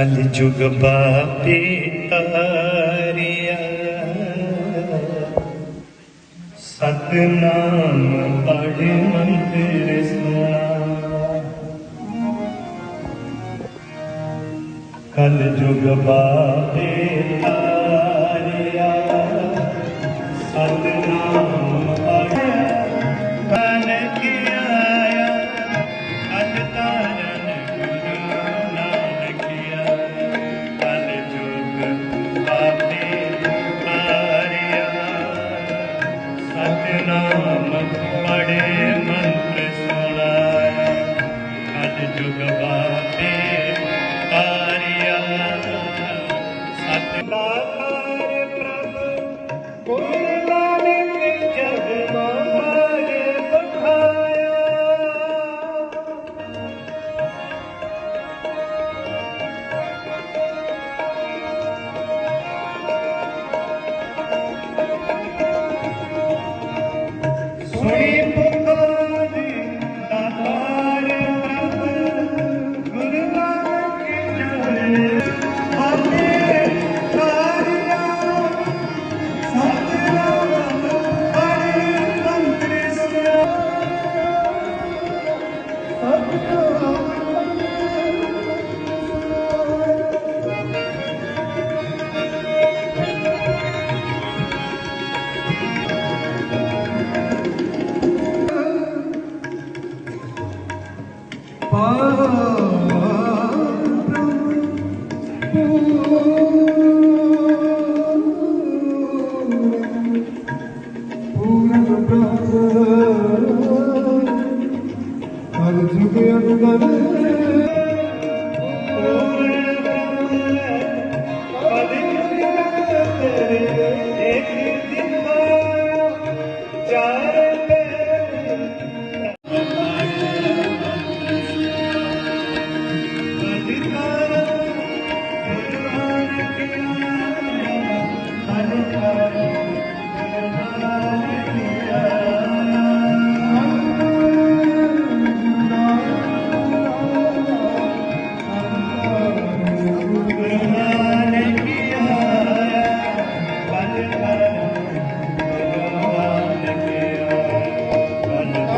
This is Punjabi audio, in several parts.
ਕਲਯੁਗ ਬਾਪੇ ਤਾਰਿਆ। ਸਤਨਾਮ ਪੜ ਮੰਤਰ ਸੁਣਾ। ਕਲ ਬਾਪੇ ਤਾਰਿਆ। ਸਤਨਾਮ ਸਤਨਾਮ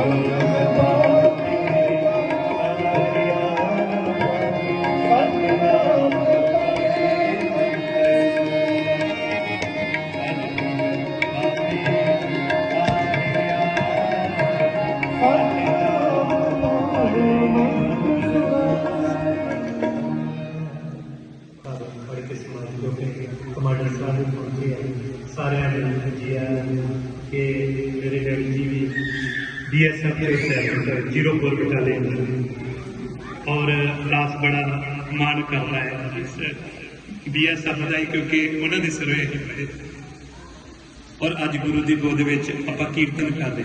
ਬੜੇ ਬੀਐਸਐਫ ਦੇ ਸੈਕਟਰ 04 ਬਟਾਲੀਅਨ ਔਰ ਰਾਸ ਬੜਾ ਮਾਣ ਕਰਦਾ ਹੈ। ਇਸ ਬੀਐਸਐਫ ਦਾ ਹੀ ਕਿਉਂਕਿ ਉਹਨਾਂ ਦੇ ਸਰਵੇ ਹੈ। ਔਰ ਅੱਜ ਗੁਰੂ ਦੀ ਗੋਦ ਵਿੱਚ ਆਪਾਂ ਕੀਰਤਨ ਕਰਦੇ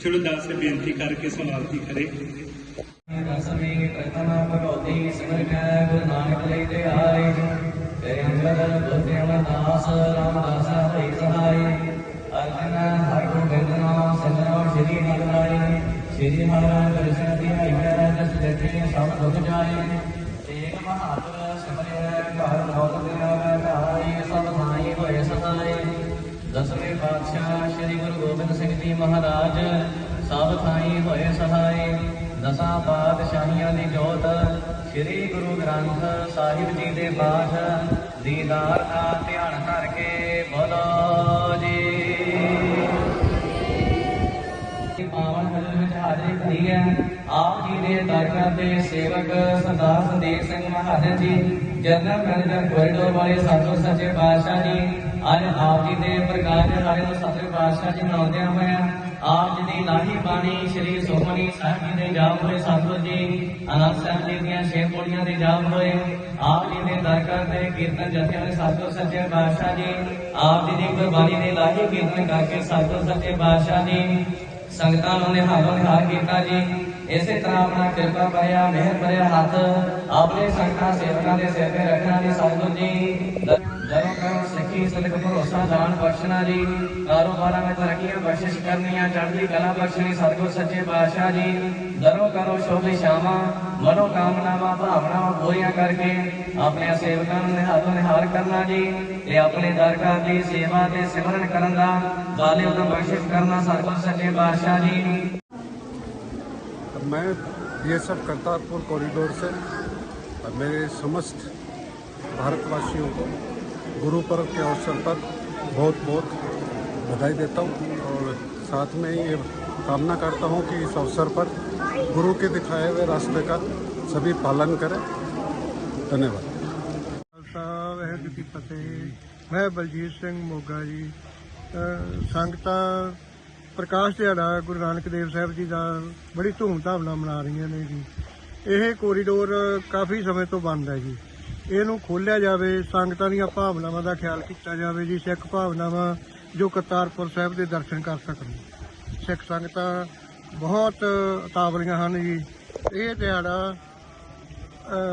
ਚਲੋ ਦਾਸ ਬੇਨਤੀ ਕਰਕੇ ਸਵਾਲ ਦੀ ਕਰੇ? ਦਸਮੀ ਪ੍ਰਥਮ ਭਗਵਤੀ ਸਿਮਰ ਗੁਰੂ ਨਾਨਕ ਲਈ ਤੇ ਆਏ ਤੇਰੇ ਅੰਗਦ ਬੁੱਧ ਅਮਰਦਾਸ ਰਾਮਦਾਸ ਹਰਿ ਸਹਾਈ। ਅਰਜਨ ਹਰਿ ਗੋਬਿੰਦ ਨਾਮ ਸੰਜਨ ਸ਼੍ਰੀ ਹਰਿ ਸ਼੍ਰੀ ਮਹਾਰਾਜ ਦਰਸ਼ਨ ਦੀ ਆਈ ਹੈ ਜਸ ਸਭ ਦੁਖ ਜਾਏ ਏਕ ਬਹਾਦਰ ਸਿਮਰਿਆ ਘਰ ਬਹੁਤ ਦਿਨਾ ਧਾਈ ਸਭ ਥਾਈ ਹੋਏ ਸਹਾਈ ਦਸਵੇਂ ਪਾਤਸ਼ਾਹ ਸ੍ਰੀ ਗੁਰੂ ਗੋਬਿੰਦ ਸਿੰਘ ਜੀ ਮਹਾਰਾਜ ਸਭ ਥਾਈ ਹੋਏ ਸਹਾਈ ਦਸਾਂ ਪਾਤਸ਼ਾਹੀਆਂ ਦੀ ਜੋਤ ਸ੍ਰੀ ਗੁਰੂ ਗ੍ਰੰਥ ਸਾਹਿਬ ਜੀ ਦੇ ਪਾਠ ਦੀਦਾਰ ਦਾ ਧਿਆਨ ਕਰਕੇ ਬੋਲੋ ਜੀ ਆਪ ਜੀ ਦੇ ਦਰਗਾਹ ਦੇ ਸੇਵਕ ਸਰਦਾਰ ਸੰਦੀਪ ਸਿੰਘ ਮਹਾਜਨ ਜੀ, ਜਨਰਲ ਮੈਨੇਜਰ ਕੋਰੀਡੋਰ ਵਾਲੇ ਸਾਧੂ ਸੱਚੇ ਪਾਤਸ਼ਾਹ ਜੀ, ਅੱਜ ਆਪ ਜੀ ਦੇ ਪ੍ਰਕਾਸ਼ ਦਿਹਾੜੇ ਨੂੰ ਸਤਿ ਪਾਤਸ਼ਾਹ ਜੀ ਮਨਾਉਂਦਿਆਂ ਹੋਇਆਂ ਆਪ ਜੀ ਦੀ ਲਾਹੀ ਬਾਣੀ ਸ੍ਰੀ ਸੁਖਮਨੀ ਸਾਹਿਬ ਜੀ ਦੇ ਜਾਪ ਹੋਏ ਸਤਿਗੁਰ ਜੀ, ਅਨੰਦ ਸਾਹਿਬ ਜੀ ਦੀਆਂ ਛੇ ਪੌੜੀਆਂ ਦੇ ਜਾਪ ਹੋਏ, ਆਪ ਜੀ ਦੇ ਦਰਕਾਰ ਤੇ ਕੀਰਤਨ ਜਥਿਆਂ ਦੇ ਸਤਿਗੁਰ ਸੱਚੇ ਪਾਤਸ਼ਾਹ ਜੀ, ਆਪ ਜੀ ਦੀ ਗੁਰਬਾਣੀ ਦੇ ਲਾਹੀ ਕੀਰਤਨ ਕਰਕੇ ਸਤਿਗੁਰ ਸੱਚੇ ਪਾਤਸ਼ਾਹ ਜੀ ਸੰਗਤਾਂ ਨੂੰ ਨਿਹਾਲੋ ਨਿਹਾਲ ਕੀਤਾ ਜੀ। ਇਸੇ ਤਰ੍ਹਾਂ ਆਪਣਾ ਕਿਰਪਾ ਭਰਿਆ, ਮਿਹਰ ਭਰਿਆ ਹੱਥ ਆਪਣੇ ਸੰਗਤਾਂ, ਸੇਵਕਾਂ ਦੇ ਸਿਰ ਤੇ ਰੱਖਣਾ ਜੀ ਸਤਿਗੁਰ ਜੀ। ਜਦੋਂ ਕਰੋ ਸਿੱਖੀ ਸਦਕ ਭਰੋਸਾ ਦਾਨ ਬਖਸ਼ਣਾ ਜੀ ਕਾਰੋਬਾਰਾਂ ਵਿੱਚ ਤਰੱਕੀਆਂ ਬਖਸ਼ਿਸ਼ ਕਰਨੀਆਂ ਚੜ੍ਹਦੀ ਕਲਾ ਬਖਸ਼ਣੀ ਸਤਿਗੁਰ ਸੱਚੇ ਪਾਤਸ਼ਾਹ ਜੀ ਦਰੋਂ ਕਰੋ ਸ਼ੋਭੇ ਸ਼ਾਮਾਂ ਮਨੋ ਕਾਮਨਾਵਾਂ ਭਾਵਨਾਵਾਂ ਪੂਰੀਆਂ ਕਰਕੇ ਆਪਣੇ ਸੇਵਕਾਂ ਨੂੰ ਨਿਹਾਲੋ ਨਿਹਾਲ ਕਰਨਾ ਜੀ ਤੇ ਆਪਣੇ ਦਰਗਾਹ ਦੀ ਸੇਵਾ ਤੇ ਸਿਮਰਨ ਕਰਨ ਦਾ ਵਾਲੇ ਉਦਮ ਬਖਸ਼ਿਸ਼ ਕਰਨਾ ਸਤਿਗੁਰ ਸੱਚੇ ਪਾਤਸ਼ਾਹ ਜੀ मैं बीएसएफ करतारपुर कॉरिडोर से मेरे समस्त भारतवासियों को गुरु पर्व के अवसर पर बहुत बहुत बधाई देता हूँ और साथ में ये कामना करता हूँ कि इस अवसर पर गुरु के दिखाए हुए रास्ते का सभी पालन करें धन्यवाद ਖਾਲਸਾ ਵਾਹਿਗੁਰੂ ਜੀ ਕੀ ਫਤਿਹ ਮੈਂ ਬਲਜੀਤ ਸਿੰਘ ਮੋਗਾ ਜੀ ਅਹ ਸੰਗਤਾਂ ਪ੍ਰਕਾਸ਼ ਦਿਹਾੜਾ ਗੁਰੂ ਨਾਨਕ ਦੇਵ ਸਾਹਿਬ ਜੀ ਦਾ ਬੜੀ ਧੂਮਧਾਮ ਨਾਲ ਮਨਾ ਰਹੀਆਂ ਨੇ ਜੀ ਇਹ ਕੋਰੀਡੋਰ ਕਾਫੀ ਸਮੇਂ ਤੋਂ ਬੰਦ ਹੈ ਜੀ ਇਹਨੂੰ ਖੋਲ੍ਹਿਆ ਜਾਵੇ ਸੰਗਤਾਂ ਦੀਆਂ ਭਾਵਨਾਵਾਂ ਦਾ ਖਿਆਲ ਕੀਤਾ ਜਾਵੇ ਜੀ ਸਿੱਖ ਭਾਵਨਾਵਾਂ ਜੋ ਕਰਤਾਰਪੁਰ ਸਾਹਿਬ ਦੇ ਦਰਸ਼ਨ ਕਰ ਸਕਣ। ਸਿੱਖ ਸੰਗਤਾਂ ਬਹੁਤ ਉਤਾਵਲੀਆਂ ਹਨ ਜੀ। ਇਹ ਦਿਹਾੜਾ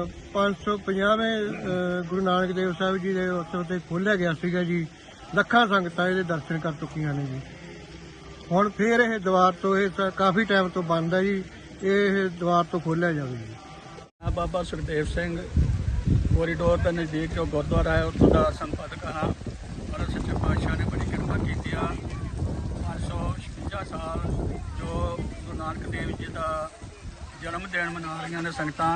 ਅ, 550ਵੇਂ ਅ, ਗੁਰੂ ਨਾਨਕ ਦੇਵ ਸਾਹਿਬ ਜੀ ਦੇ ਉਤਸਵ ਤੇ ਖੋਲ੍ਹਿਆ ਗਿਆ ਸੀਗਾ ਜੀ। ਲੱਖਾਂ ਸੰਗਤਾਂ ਇਹਦੇ ਦਰਸ਼ਨ ਕਰ ਚੁੱਕੀਆਂ ਨੇ ਜੀ। ਹੁਣ ਫੇਰ ਇਹ ਦੁਆਰ ਤੋਂ ਇਹ ਸ- ਕਾਫੀ ਟਾਈਮ ਤੋਂ ਬੰਦ ਹੈ ਜੀ। ਇਹ ਦੁਆਰ ਤੋਂ ਖੋਲ੍ਹਿਆ ਜਾਵੇ ਜੀ। ਮੈਂ ਬਾਬਾ ਸੁਖਦੇਵ ਸਿੰਘ ਕੋਰੀਡੋਰ ਦੇ ਨਜ਼ਦੀਕ ਜੋ ਗੁਰਦੁਆਰਾ ਹੈ, ਉੱਥੋਂ ਦਾ ਸੰਪਾਦਕ ਹਾਂ ਔਰ ਸੱਚੇ ਪਾਤਸ਼ਾਹ ਨੇ ਬੜੀ ਕਿਰਪਾ ਕੀਤੀ ਆ। 556 ਸਾਲ ਜੋ ਗੁਰੂ ਨਾਨਕ ਦੇਵ ਜੀ ਦਾ ਜਨਮ ਦਿਨ ਮਨਾ ਰਹੀਆਂ ਨੇ ਸੰਗਤਾਂ,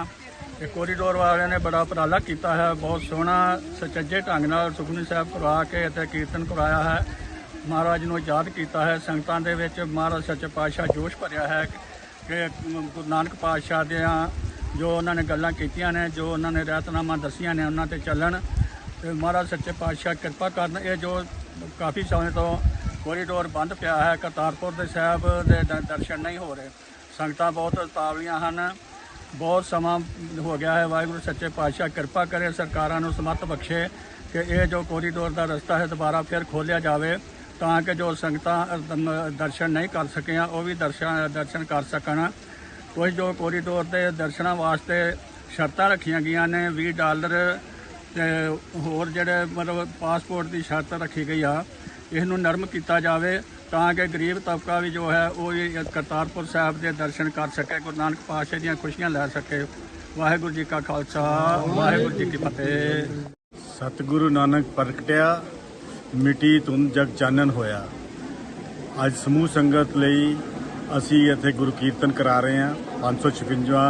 ਇਹ ਕੋਰੀਡੋਰ ਵਾਲਿਆਂ ਨੇ ਬੜਾ ਉਪਰਾਲਾ ਕੀਤਾ ਹੈ। ਬਹੁਤ ਸੋਹਣਾ, ਸੁਚੱਜੇ ਢੰਗ ਨਾਲ ਸੁਖਮਨੀ ਸਾਹਿਬ ਕਰਵਾ ਕੇ ਅਤੇ ਕੀਰਤਨ ਕਰਾਇਆ ਹੈ। ਮਹਾਰਾਜ ਨੂੰ ਯਾਦ ਕੀਤਾ ਹੈ। ਸੰਗਤਾਂ ਦੇ ਵਿੱਚ ਮਹਾਰਾਜ ਸੱਚੇ ਪਾਤਸ਼ਾਹ ਜੋਸ਼ ਭਰਿਆ ਹੈ ਕਿ ਗੁਰੂ ਨਾਨਕ ਪਾਤਸ਼ਾਹ ਦੀਆਂ ਜੋ ਉਹਨਾਂ ਨੇ ਗੱਲਾਂ ਕੀਤੀਆਂ ਨੇ, ਜੋ ਉਹਨਾਂ ਨੇ ਰਹਿਤਨਾਮਾ ਦੱਸੀਆਂ ਨੇ, ਉਹਨਾਂ ਤੇ ਚੱਲਣ। ਤੇ ਮਹਾਰਾਜ ਸੱਚੇ ਪਾਤਸ਼ਾਹ ਕਿਰਪਾ ਕਰਨ, ਇਹ ਜੋ ਕਾਫੀ ਸਮੇਂ ਤੋਂ ਕੋਰੀਡੋਰ ਬੰਦ ਪਿਆ ਹੈ, ਕਰਤਾਰਪੁਰ ਦੇ ਸਾਹਿਬ ਦੇ ਦਰਸ਼ਨ ਨਹੀਂ ਹੋ ਰਹੇ। ਸੰਗਤਾਂ ਬਹੁਤ ਉਤਾਵਲੀਆਂ ਹਨ। ਬਹੁਤ ਸਮਾਂ ਹੋ ਗਿਆ ਹੈ। ਵਾਹਿਗੁਰੂ ਸੱਚੇ ਪਾਤਸ਼ਾਹ ਕਿਰਪਾ ਕਰੇ, ਸਰਕਾਰਾਂ ਨੂੰ ਸਮਰਥ ਬਖਸ਼ੇ ਕਿ ਇਹ ਜੋ ਕੋਰੀਡੋਰ ਦਾ ਰਸਤਾ ਹੈ, ਦੁਬਾਰਾ ਫਿਰ ਖੋਲ੍ਹਿਆ ਜਾਵੇ ਤਾਂ ਕਿ ਜੋ ਸੰਗਤਾਂ ਦਰਸ਼ਨ ਨਹੀਂ ਕਰ ਸਕੀਆਂ, ਉਹ ਵੀ ਦਰਸ਼ਨ ਦਰਸ਼ਨ ਕਰ ਸਕਣ। ਕੁਝ ਜੋ ਕੋਰੀਡੋਰ ਦੇ ਦਰਸ਼ਨਾਂ ਵਾਸਤੇ ਸ਼ਰਤਾਂ ਰੱਖੀਆਂ ਗਈਆਂ ਨੇ 20 ਡਾਲਰ ਤੇ ਹੋਰ ਜਿਹੜੇ ਮਤਲਬ ਪਾਸਪੋਰਟ ਦੀ ਸ਼ਰਤ ਰੱਖੀ ਗਈ ਆ ਇਸ ਨੂੰ ਨਰਮ ਕੀਤਾ ਜਾਵੇ ਤਾਂ ਕਿ ਗਰੀਬ ਤਬਕਾ ਵੀ ਜੋ ਹੈ ਉਹ ਵੀ ਕਰਤਾਰਪੁਰ ਸਾਹਿਬ ਦੇ ਦਰਸ਼ਨ ਕਰ ਸਕੇ, ਗੁਰੂ ਨਾਨਕ ਪਾਤਸ਼ਾਹ ਦੀਆਂ ਖੁਸ਼ੀਆਂ ਲੈ ਸਕੇ। ਵਾਹਿਗੁਰੂ ਜੀ ਕਾ ਖਾਲਸਾ, ਵਾਹਿਗੁਰੂ ਜੀ ਕੀ ਫਤਿਹ। ਸਤਿਗੁਰੂ ਨਾਨਕ ਪ੍ਰਗਟਿਆ ਮਿਟੀ ਤੁਮ ਜਗ ਚਾਨਣ ਹੋਇਆ। ਅੱਜ ਸਮੂਹ ਸੰਗਤ ਲਈ ਅਸੀਂ ਇੱਥੇ ਗੁਰੂ ਕੀਰਤਨ ਕਰਾ ਰਹੇ ਹਾਂ 556ਵਾਂ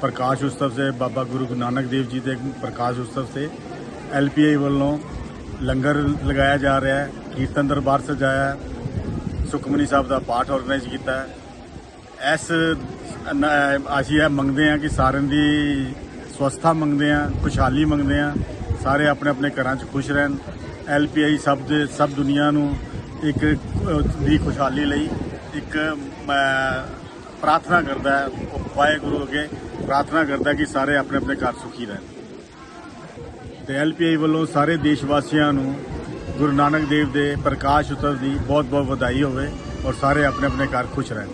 ਪ੍ਰਕਾਸ਼ ਉਤਸਵ ਸੇ ਬਾਬਾ ਗੁਰੂ ਨਾਨਕ ਦੇਵ ਜੀ ਦੇ ਪ੍ਰਕਾਸ਼ ਉਤਸਵ ਸੇ ਐਲਪੀਆਈ ਵੱਲੋਂ ਲੰਗਰ ਲਗਾਇਆ ਜਾ ਰਿਹਾ ਹੈ, ਕੀਰਤਨ ਦਰਬਾਰ ਸਜਾਇਆ ਹੈ, ਸੁਖਮਨੀ ਸਾਹਿਬ ਦਾ ਪਾਠ ਆਰਗੇਨਾਈਜ਼ ਕੀਤਾ ਹੈ। ਇਸ ਅਸੀਂ ਇਹ ਮੰਗਦੇ ਹਾਂ ਕਿ ਸਾਰਿਆਂ ਦੀ ਸਵਸਥਾ ਮੰਗਦੇ ਹਾਂ, ਖੁਸ਼ਹਾਲੀ ਮੰਗਦੇ ਹਾਂ, ਸਾਰੇ ਆਪਣੇ ਆਪਣੇ ਘਰਾਂ 'ਚ ਖੁਸ਼ ਰਹਿਣ। ਐਲਪੀਆਈ ਸਭ ਦੇ, ਸਭ ਦੁਨੀਆ ਨੂੰ ਇੱਕ ਦੀ ਖੁਸ਼ਹਾਲੀ ਲਈ ਇੱਕ ਪ੍ਰਾਰਥਨਾ ਕਰਦਾ ਹੈ ਵਾਹਿਗੁਰੂ ਅੱਗੇ ਪ੍ਰਾਰਥਨਾ ਕਰਦਾ ਕਿ ਸਾਰੇ ਆਪਣੇ ਆਪਣੇ ਘਰ ਸੁਖੀ ਰਹਿਣ। ਤੇ ਐਲਪੀਆਈ ਵੱਲੋਂ ਸਾਰੇ ਦੇਸ਼ ਵਾਸੀਆਂ ਨੂੰ ਗੁਰੂ ਨਾਨਕ ਦੇਵ ਦੇ ਪ੍ਰਕਾਸ਼ ਉਤਸਵ ਦੀ ਬਹੁਤ ਬਹੁਤ ਵਧਾਈ ਹੋਵੇ ਔਰ ਸਾਰੇ ਆਪਣੇ ਆਪਣੇ ਘਰ ਖੁਸ਼ ਰਹਿਣ।